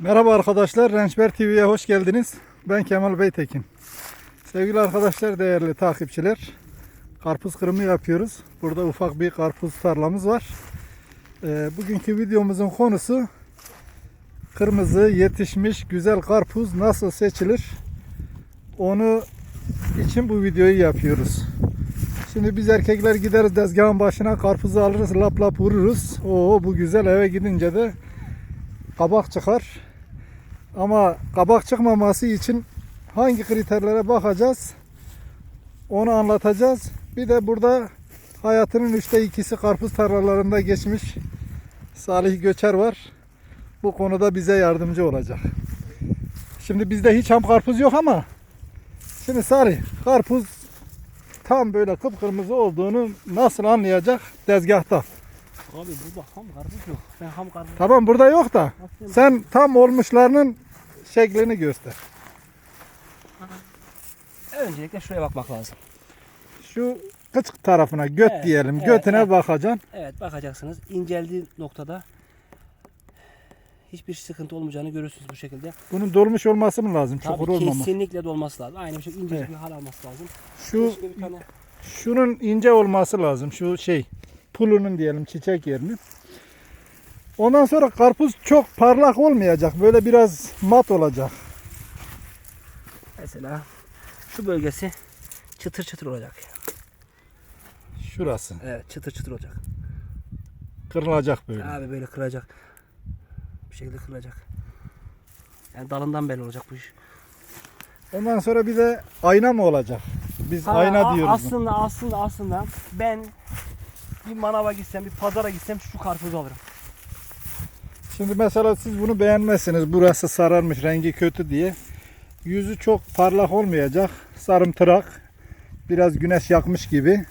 Merhaba arkadaşlar, Rençber TV'ye hoş geldiniz. Ben Kemal Beytekin. Sevgili arkadaşlar, değerli takipçiler, karpuz kırımı yapıyoruz. Burada ufak bir karpuz tarlamız var. Ee, bugünkü videomuzun konusu kırmızı yetişmiş güzel karpuz nasıl seçilir? Onu için bu videoyu yapıyoruz. Şimdi biz erkekler gideriz tezgahın başına karpuzu alırız lap lap vururuz. Oo bu güzel eve gidince de kabak çıkar. Ama kabak çıkmaması için hangi kriterlere bakacağız? Onu anlatacağız. Bir de burada hayatının üçte ikisi karpuz tarlalarında geçmiş Salih Göçer var. Bu konuda bize yardımcı olacak. Şimdi bizde hiç ham karpuz yok ama şimdi Salih karpuz tam böyle kıpkırmızı olduğunu nasıl anlayacak tezgahta? Abi burada ham karpuz yok. Ben ham karpuz Tamam burada yok da sen tam olmuşlarının şeklini göster. Öncelikle şuraya bakmak lazım. Şu kıçık tarafına göt Evet, diyelim. evet, Götüne evet. bakacaksın. Evet bakacaksınız. İnceldiği noktada hiçbir sıkıntı olmayacağını görürsünüz bu şekilde. Bunun dolmuş olması mı lazım? Tabii Çukur olmaması. kesinlikle dolması lazım. Aynı bir şekilde ince Evet. bir hal alması lazım. Şu şunun ince olması lazım. Şu şey pulunun diyelim çiçek yerinin. Ondan sonra karpuz çok parlak olmayacak. Böyle biraz mat olacak. mesela şu bölgesi çıtır çıtır olacak. Şurası. Evet çıtır çıtır olacak. Kırılacak böyle. Abi böyle kıracak. Bir şekilde kırılacak. Yani dalından belli olacak bu iş. Ondan sonra bir de ayna mı olacak? Biz Ha, ayna a- diyoruz. Aslında aslında aslında ben bir manava gitsem, bir pazara gitsem şu karpuzu alırım. Şimdi mesela siz bunu beğenmezsiniz. Burası sararmış, rengi kötü diye. Yüzü çok parlak olmayacak. Sarımtırak. Biraz güneş yakmış gibi.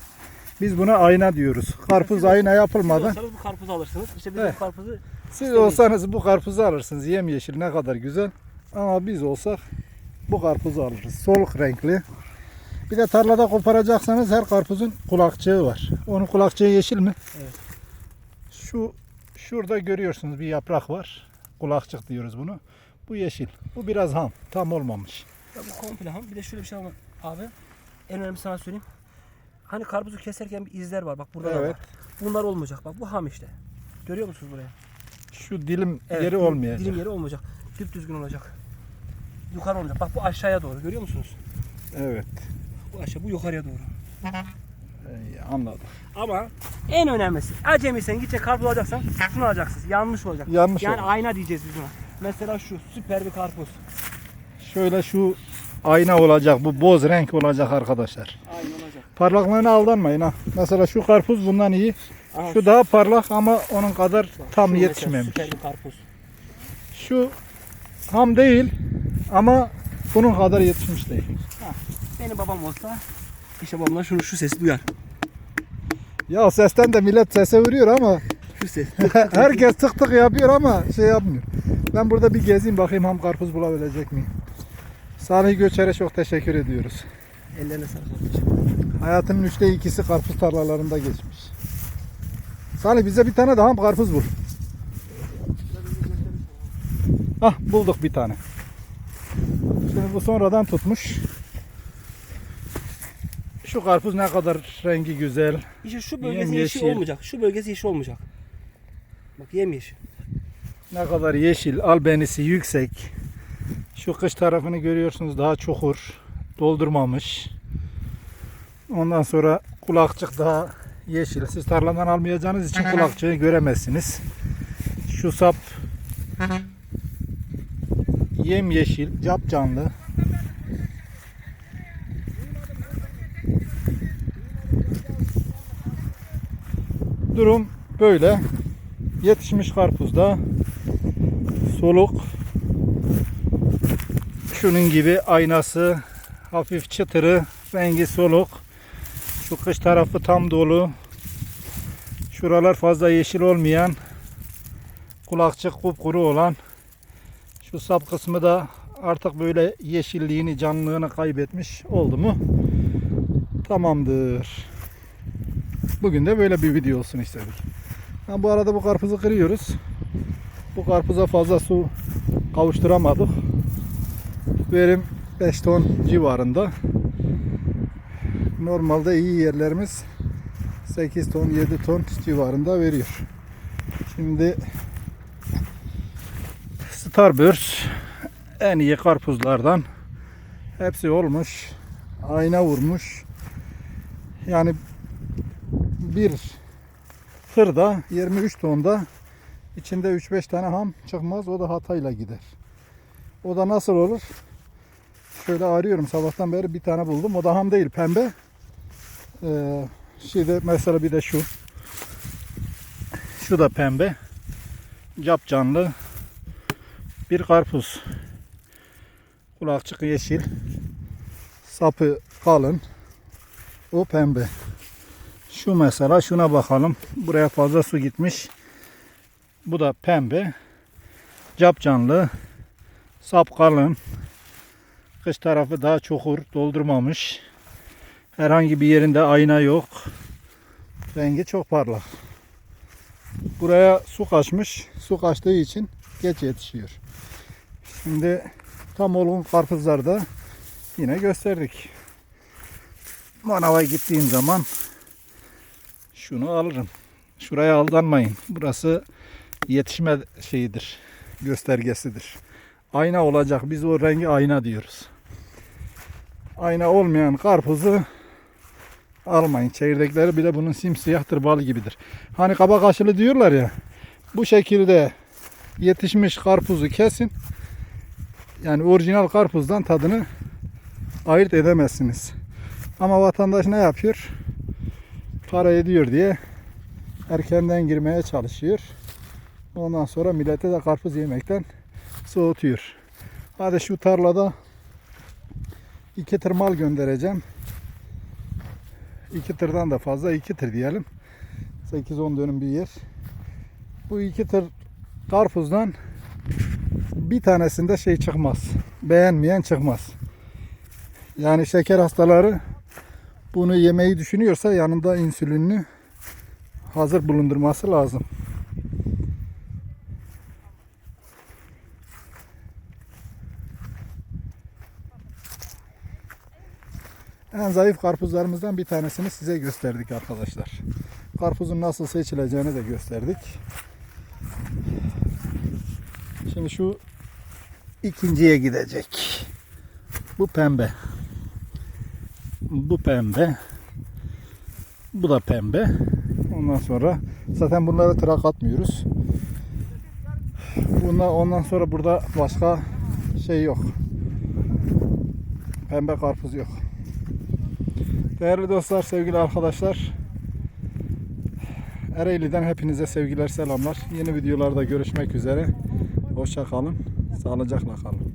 Biz buna ayna diyoruz. Karpuz ayna Siz yapılmadan. olsanız bu karpuzu alırsınız. İşte biz Evet. bu karpuzu Siz olsanız bu karpuzu alırsınız. Yemyeşil ne kadar güzel. Ama biz olsak bu karpuzu alırız. Soluk renkli. Bir de tarlada koparacaksanız her karpuzun kulakçığı var. Onun kulakçığı yeşil mi? Evet. Şu şurada görüyorsunuz bir yaprak var. Kulakçık diyoruz bunu. Bu yeşil. Bu biraz ham. Tam olmamış. Ya bu komple ham. Bir de şöyle bir şey var abi. En önemlisi sana söyleyeyim. Hani karpuzu keserken bir izler var. Bak burada da Evet. var. Bunlar olmayacak. Bak bu ham işte. Görüyor musunuz buraya? Şu dilim Evet, yeri olmayacak. Dilim yeri olmayacak. Düp düzgün olacak. Yukarı olacak. Bak bu aşağıya doğru. Görüyor musunuz? Evet. Bu aşağı, bu yukarıya doğru. Anladım. Ama en önemlisi acemi sen gidecek karpuz alacaksan şunu alacaksınız. Yanlış olacak. Yanlış yani oldu. ayna diyeceğiz biz buna. Mesela şu süper bir karpuz. Şöyle şu ayna olacak. Bu boz renk olacak arkadaşlar. Ayna olacak. Parlaklığına aldanmayın ha. Mesela şu karpuz bundan iyi. Aha, Şu daha parlak ama onun kadar bak, tam şu yetişmemiş. Süper bir karpuz. Şu ham değil ama bunun kadar yetişmiş değil. Benim babam olsa işte babamdan şunu şu sesi duyar. Ya sesten de millet sese vuruyor ama Şu ses. herkes tık tık yapıyor ama şey yapmıyor. Ben burada bir gezeyim bakayım ham karpuz bulabilecek miyim? Salih Göçer'e çok teşekkür ediyoruz. Ellerine sağlık kardeşim. Hayatının üçte ikisi karpuz tarlalarında geçmiş. Salih bize bir tane daha karpuz bul. Ah bulduk bir tane. Şimdi bu sonradan tutmuş. Şu karpuz ne kadar rengi güzel. İşte şu bölgesi Yemyeşil. yeşil olmayacak. Şu bölgesi yeşil olmayacak. Bak yemyeşil. Ne kadar yeşil, albenisi yüksek. Şu kış tarafını görüyorsunuz daha çukur. Doldurmamış. Ondan sonra kulakçık daha yeşil. Siz tarladan almayacağınız için kulakçığı göremezsiniz. Şu sap yem yeşil, cap canlı. Durum böyle. Yetişmiş karpuzda soluk. Şunun gibi aynası hafif çıtırı rengi soluk. Şu kış tarafı tam dolu. Şuralar fazla yeşil olmayan kulakçık kupkuru olan. Şu sap kısmı da artık böyle yeşilliğini canlılığını kaybetmiş oldu mu? Tamamdır bugün de böyle bir video olsun istedik ha, bu arada bu karpuzu kırıyoruz bu karpuza fazla su kavuşturamadık. Verim 5 ton civarında. Normalde iyi yerlerimiz 8 ton 7 ton civarında veriyor. Şimdi Starburst en iyi karpuzlardan hepsi olmuş. Ayna vurmuş. Yani bir tırda 23 tonda içinde 3-5 tane ham çıkmaz. O da hatayla gider. O da nasıl olur? Şöyle arıyorum sabahtan beri bir tane buldum. O da ham değil pembe. Ee, şimdi mesela bir de şu. Şu da pembe. Cap canlı. Bir karpuz. Kulakçık yeşil. Sapı kalın. O pembe. Şu mesela şuna bakalım. Buraya fazla su gitmiş. Bu da pembe. Cap canlı. Sap kalın. Kış tarafı daha çokur. Doldurmamış. Herhangi bir yerinde ayna yok. Rengi çok parlak. Buraya su kaçmış. Su kaçtığı için geç yetişiyor. Şimdi tam olgun karpuzlarda yine gösterdik. Manava gittiğim zaman şunu alırım. Şuraya aldanmayın. Burası yetişme şeyidir. Göstergesidir. Ayna olacak. Biz o rengi ayna diyoruz. Ayna olmayan karpuzu almayın. Çekirdekleri bile bunun simsiyahtır bal gibidir. Hani kaba kaşılı diyorlar ya. Bu şekilde yetişmiş karpuzu kesin. Yani orijinal karpuzdan tadını ayırt edemezsiniz. Ama vatandaş ne yapıyor? Para ediyor diye erkenden girmeye çalışıyor. Ondan sonra millete de karpuz yemekten soğutuyor. Hadi şu tarlada iki tır mal göndereceğim. İki tırdan da fazla iki tır diyelim. 8-10 dönüm bir yer. Bu iki tır karpuzdan bir tanesinde şey çıkmaz. Beğenmeyen çıkmaz. Yani şeker hastaları bunu yemeyi düşünüyorsa yanında insülinini hazır bulundurması lazım. En zayıf karpuzlarımızdan bir tanesini size gösterdik arkadaşlar. Karpuzun nasıl seçileceğini de gösterdik. Şimdi şu ikinciye gidecek. Bu pembe. Bu pembe. Bu da pembe. Ondan sonra zaten bunları tırak atmıyoruz. Bundan ondan sonra burada başka şey yok. Pembe karpuz yok. Değerli dostlar, sevgili arkadaşlar. Ereğli'den hepinize sevgiler, selamlar. Yeni videolarda görüşmek üzere. Hoşça kalın. Sağlıcakla kalın.